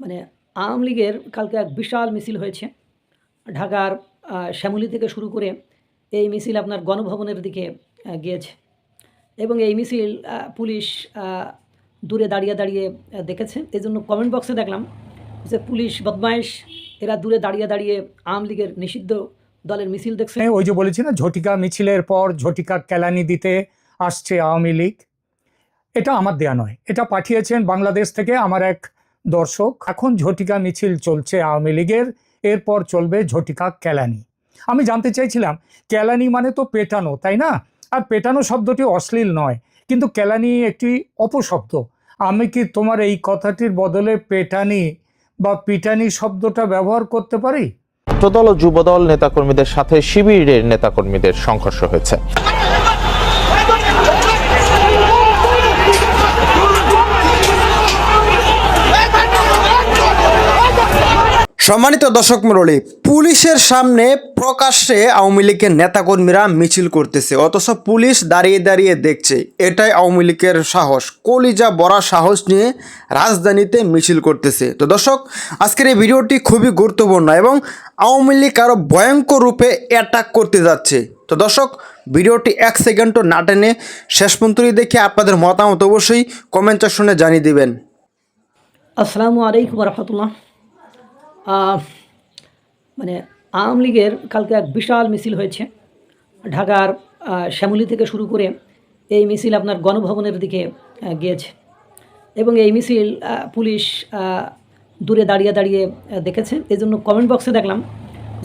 মানে আওয়ামী লীগের কালকে এক বিশাল মিছিল হয়েছে। ঢাকার শ্যামলী থেকে শুরু করে এই মিছিল আপনার গণভবনের দিকে গিয়েছে। এবং এই মিছিল পুলিশ দূরে দাঁড়িয়ে দাঁড়িয়ে দেখেছে। এই জন্য কমেন্ট বক্সে দেখলাম যে পুলিশ বদমাইশ, এরা দূরে দাঁড়িয়ে দাঁড়িয়ে আওয়ামী লীগের নিষিদ্ধ দলের মিছিল দেখছে। ওই যে বলেছি না, ঝটিকা মিছিলের পর ঝটিকা কেলানি দিতে আসছে আওয়ামী লীগ। এটা আমার দেয়া নয়, এটা পাঠিয়েছেন বাংলাদেশ থেকে আমার এক দর্শক। এখন ঝটিকা মিছিল চলছে আওয়ামী লীগের, এরপর চলবে ঝটিকা কেলানি আমি জানতে চাইছিলাম কেলানি মানে তো পেটানো, তাই না? আর পেটানো শব্দটি অশ্লীল নয়, কিন্তু কেলানি একটি অপশব্দ। আমি কি তোমার এই কথাটির বদলে পেটানি বা পিটানি শব্দটা ব্যবহার করতে পারি? ছাত্রদল ও যুবদল নেতাকর্মীদের সাথে শিবিরের নেতাকর্মীদের সংঘর্ষ হয়েছে। সম্মানিত দর্শক মণ্ডলী, পুলিশের সামনে প্রকাশ্যে আওয়ামী লীগের নেতাকর্মীরা মিছিল করতেছে, অথচ পুলিশ দাঁড়িয়ে দাঁড়িয়ে দেখছে, এটাই আওয়ামী লীগের সাহস। কলিজা বড়া সাহস নিয়ে রাজধানীতে মিছিল করতেছে। তো দর্শক, আজকের এই ভিডিওটি খুবই গুরুত্বপূর্ণ এবং আওয়ামী লীগ আরও ভয়ঙ্কর রূপে অ্যাটাক করতে যাচ্ছে। তো দর্শক, ভিডিওটি এক সেকেন্ডও না টেনে শেষ পর্যন্ত দেখে আপনাদের মতামত অবশ্যই কমেন্ট সেকশনে জানিয়ে দিবেন। আসসালামু আলাইকুম রহমতুল্লাহ। মানে আওয়ামী লীগের কালকে এক বিশাল মিছিল হয়েছে। ঢাকার শ্যামলী থেকে শুরু করে এই মিছিল আপনার গণভবনের দিকে গিয়েছে। এবং এই মিছিল পুলিশ দূরে দাঁড়িয়ে দাঁড়িয়ে দেখেছে। এই জন্য কমেন্ট বক্সে দেখলাম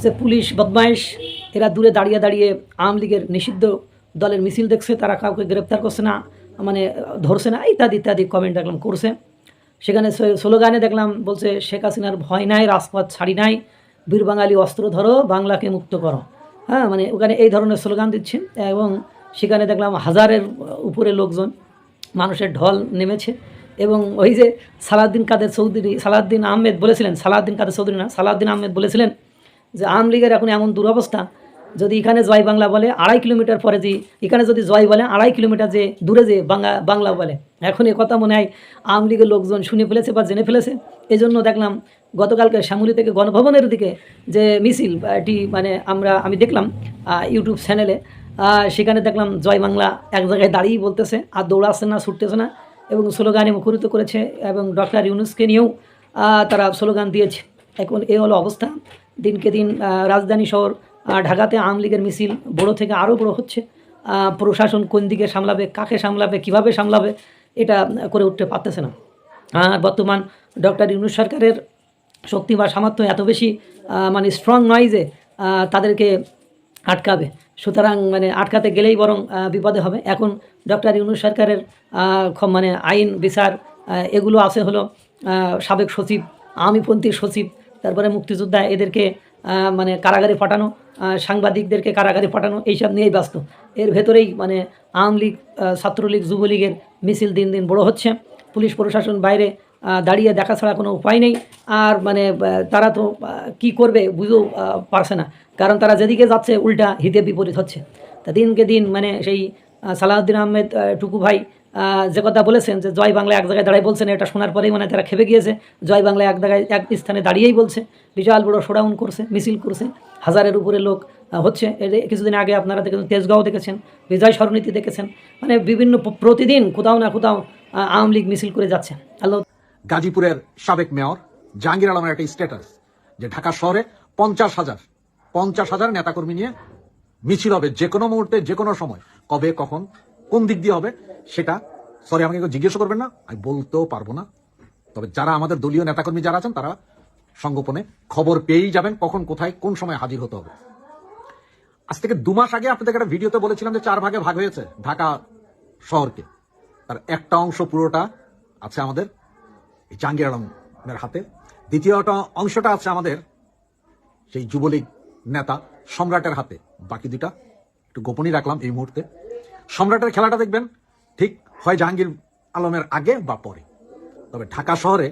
যে পুলিশ বদমাইশ এরা দূরে দাঁড়িয়ে দাঁড়িয়ে আওয়ামী লীগের নিষিদ্ধ দলের মিছিল দেখছে, তারা কাউকে গ্রেপ্তার করছে না মানে ধরছে না, ইত্যাদি ইত্যাদি কমেন্ট দেখলাম, করছে। সেখানে স্লো- স্লোগানে দেখলাম, বলছে, শেখ হাসিনার ভয় নাই, রাজপথ ছাড়ি নাই, বীর বাঙালি অস্ত্র ধরো, বাংলাকে মুক্ত করো। হ্যাঁ মানে ওখানে এই ধরনের স্লোগান দিচ্ছেন এবং সেখানে দেখলাম হাজারের উপরে লোকজন, মানুষের ঢল নেমেছে এবং ওই যে সালাদ্দিন কাদের চৌধুরী সালাদ্দিন আহমেদ বলেছিলেন সালাদ্দিন কাদের চৌধুরী না সালাদ্দিন আহমেদ বলেছিলেন যে, আওয়ামী লীগের এখন এমন দুরবস্থা যদি এখানে জয় বাংলা বলে, আড়াই কিলোমিটার পরে যে, এখানে যদি জয় বলে, আড়াই কিলোমিটার যে দূরে যে বাংলা বাংলা বলে। এখন এ কথা মনে হয় আওয়ামী লীগের লোকজন শুনে ফেলেছে বা জেনে ফেলেছে। এই জন্য দেখলাম গতকালকে শ্যামলী থেকে গণভবনের দিকে যে মিছিল এটি মানে আমরা, আমি দেখলাম ইউটিউব চ্যানেলে সেখানে দেখলাম জয় বাংলা এক জায়গায় দাঁড়িয়েই বলতেছে, আর দৌড়াচ্ছে না, ছুটতেছে না, এবং স্লোগানে মুখরিত করেছে, এবং ডক্টর ইউনুসকে নিয়েও তারা স্লোগান দিয়েছে। এখন এ হলো অবস্থা। দিনকে দিন রাজধানী শহর ঢাকাতে আওয়ামী লীগের মিছিল বড় থেকে আরও বড় হচ্ছে। প্রশাসন কোন দিকে সামলাবে, কাকে সামলাবে, কীভাবে সামলাবে, এটা করে উঠতে পারতেছে না। আর বর্তমান ডক্টর ইউনুস সরকারের শক্তি বা সামর্থ্য এত বেশি মানে স্ট্রং নয় যে তাদেরকে আটকাবে। সুতরাং মানে আটকাতে গেলেই বরং বিপদে হবে। এখন ডক্টর ইউনুস সরকারের মানে আইন, বিচার এগুলো আছে হলো সাবেক সচিব আমিপন্থী সচিব, তারপরে মুক্তিযোদ্ধা, এদেরকে মানে কারাগারে পাঠানো সাংবাদিকদেরকে কারাগারে পাঠানো এইসব নিয়েই ব্যস্ত। এর ভেতরেই মানে আওয়ামী লীগ ছাত্রলীগ যুবলীগের মিছিল দিন দিন বড় হচ্ছে। পুলিশ প্রশাসন বাইরে দাঁড়িয়ে দেখা ছাড়া কোনো উপায় নেই। আর মানে তারা তো কি করবে বুঝেও পারছে না। কারণ তারা যেদিকে যাচ্ছে উল্টা হিতে বিপরীত হচ্ছে। তা দিনকে দিন মানে সেই আহ, সালাউদ্দিন আহমেদ টুকু ভাই যে কথা বলেছেন যে জয় বাংলা এক জায়গায় দাঁড়িয়ে বলছেন, এটা শোনার পরেই মানে তারা খেপে গিয়েছে। জয় বাংলা এক জায়গায়, এক স্থানে দাঁড়িয়েই বলছে। বিশাল বড় শোডাউন করছে, মিছিল করছে। হাজারের উপরে লোক হচ্ছে। এর কিছুদিন আগে আপনারা দেখেছেন, তেজগাঁও দেখেছেন, বিজয় সরণীতি দেখেছেন। মানে বিভিন্ন প্রতিদিন কোথাও না কোথাও আওয়ামী লীগ মিছিল করে যাচ্ছে। আল্লাহ গাজীপুরের সাবেক মেয়র জাহাঙ্গীর আলমের একটা স্ট্যাটাস যে ঢাকা শহরে পঞ্চাশ হাজার পঞ্চাশ হাজার নেতাকর্মী নিয়ে মিছিল হবে যে কোনো মুহূর্তে যে কোনো সময়। কবে, কখন? কোন দিক দিয়ে হবে সেটা সরি আমাকে জিজ্ঞেস করবেন না, আমি বলতেও পারব না। তবে যারা আমাদের দলীয় নেতাকর্মী যারা আছেন, তারা সংগোপনে খবর পেয়েই যাবেন কখন, কোথায়, কোন সময় হাজির হতে হবে। আজ থেকে দু মাস আগে আপনাদের একটা ভিডিওতে বলেছিলাম যে চার ভাগে ভাগ হয়েছে, ঢাকা শহরকে। তার একটা অংশ পুরোটা আছে আমাদের, এই জাহাঙ্গীর আলমের হাতে। দ্বিতীয়টা অংশটা আছে আমাদের, সেই যুবলীগ নেতা সম্রাটের হাতে। বাকি দুটা একটু গোপনই রাখলাম এই মুহূর্তে। সম্রাটের খেলাটা দেখবেন। ঠিক হয় জাহাঙ্গীর আলমের আগে বা পরে। তবে ঢাকা শহরে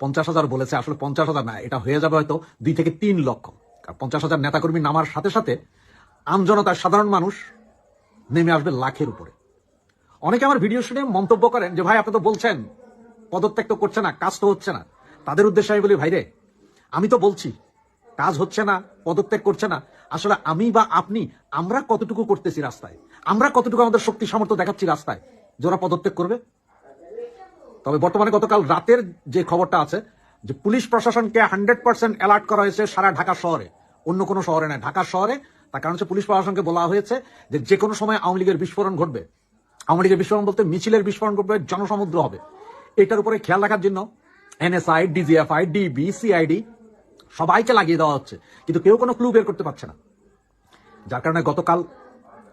পঞ্চাশ হাজার বলেছে, আসলে পঞ্চাশ হাজার না, এটা হয়ে যাবে হয়তো দুই থেকে তিন লক্ষ। কারণ পঞ্চাশ হাজার নেতাকর্মী নামার সাথে সাথে আমজনতার সাধারণ মানুষ নেমে আসবে লাখের উপরে। অনেকে আমার ভিডিও শুনে মন্তব্য করেন যে, ভাই, আপনি তো বলছেন, পদত্যাগ তো করছে না, কাজ তো হচ্ছে না। তাদের উদ্দেশ্যে আমি বলি ভাইরে আমি তো বলছি, কাজ হচ্ছে না, পদত্যাগ করছে না। আসলে আমি বা আপনি, আমরা কতটুকু করতেছি রাস্তায়? আমরা কতটুকু আমাদের শক্তি সামর্থ্য দেখাচ্ছি রাস্তায়? যে ওরা পদত্যাগ করবে? তবে বর্তমানে গতকাল রাতের যে খবরটা আছে, যে পুলিশ প্রশাসনকে হান্ড্রেড পার্সেন্ট অ্যালার্ট করা হয়েছে সারা ঢাকা শহরে। অন্য কোনো শহরে নয়, ঢাকা শহরে। তার কারণ হচ্ছে পুলিশ প্রশাসনকে বলা হয়েছে যে যে কোনো সময় আওয়ামী লীগের বিস্ফোরণ ঘটবে। আওয়ামী লীগের বিস্ফোরণ বলতে মিছিলের বিস্ফোরণ ঘটবে, জনসমুদ্র হবে। এটার উপরে খেয়াল রাখার জন্য এনএসআই ডিজিএফআই ডিবি সিআইডি সবাইকে লাগিয়ে দেওয়া হচ্ছে। কিন্তু কেউ কোনো ক্লু বের করতে পারছে না। যার কারণে গতকাল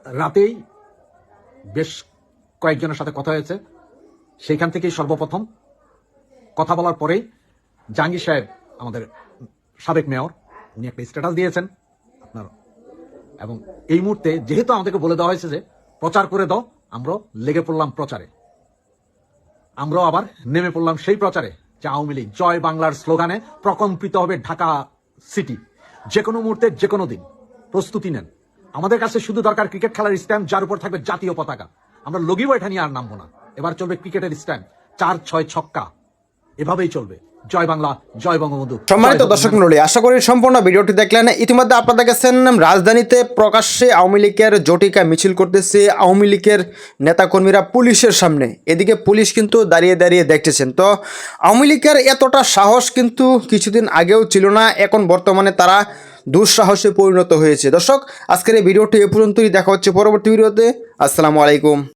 রাতেই বেশ কয়েকজনের সাথে কথা হয়েছে। সেইখান থেকেই সর্বপ্রথম কথা বলার পরেই জাহাঙ্গীর সাহেব, আমাদের সাবেক মেয়র, উনি একটা স্ট্যাটাস দিয়েছেন আপনার। এবং এই মুহূর্তে যেহেতু আমাদেরকে বলে দেওয়া হয়েছে যে, প্রচার করে দাও আমরা লেগে পড়লাম প্রচারে। আমরাও আবার নেমে পড়লাম সেই প্রচারে, যে আওয়ামী লীগ, জয় বাংলার স্লোগানে প্রকম্পিত হবে ঢাকা সিটি। যে কোনো মুহূর্তে যে কোনো দিন প্রস্তুতি নেন। আমাদের কাছে শুধু দরকার ক্রিকেট খেলার স্ট্যাম্প যার উপর থাকবে জাতীয় পতাকা। আমরা লগিও এটা নিয়ে আর নামবো না। এবার চলবে ক্রিকেটের স্ট্যাম্প চার ছয় ছক্কা। এভাবেই চলবে। জয় বাংলা জয় বঙ্গবন্ধু। সম্মানিত দর্শক মন্ডলী আশা করি সম্পূর্ণ ভিডিওটি দেখলেন। ইতিমধ্যে আপনারা দেখেছেন রাজধানীতে প্রকাশ্যে আওয়ামী লীগের জটিকা মিছিল করতেছে আওয়ামী লীগের নেতাকর্মীরা পুলিশের সামনে। এদিকে পুলিশ কিন্তু দাঁড়িয়ে দাঁড়িয়ে দেখতেছেন। তো আওয়ামী লীগের এতটা সাহস কিন্তু কিছুদিন আগেও ছিল না। এখন বর্তমানে তারা দুঃসাহসে পরিণত হয়েছে। দর্শক, আজকের এই ভিডিওটি এ পর্যন্তই। দেখা হচ্ছে পরবর্তী ভিডিওতে। আসসালামু আলাইকুম।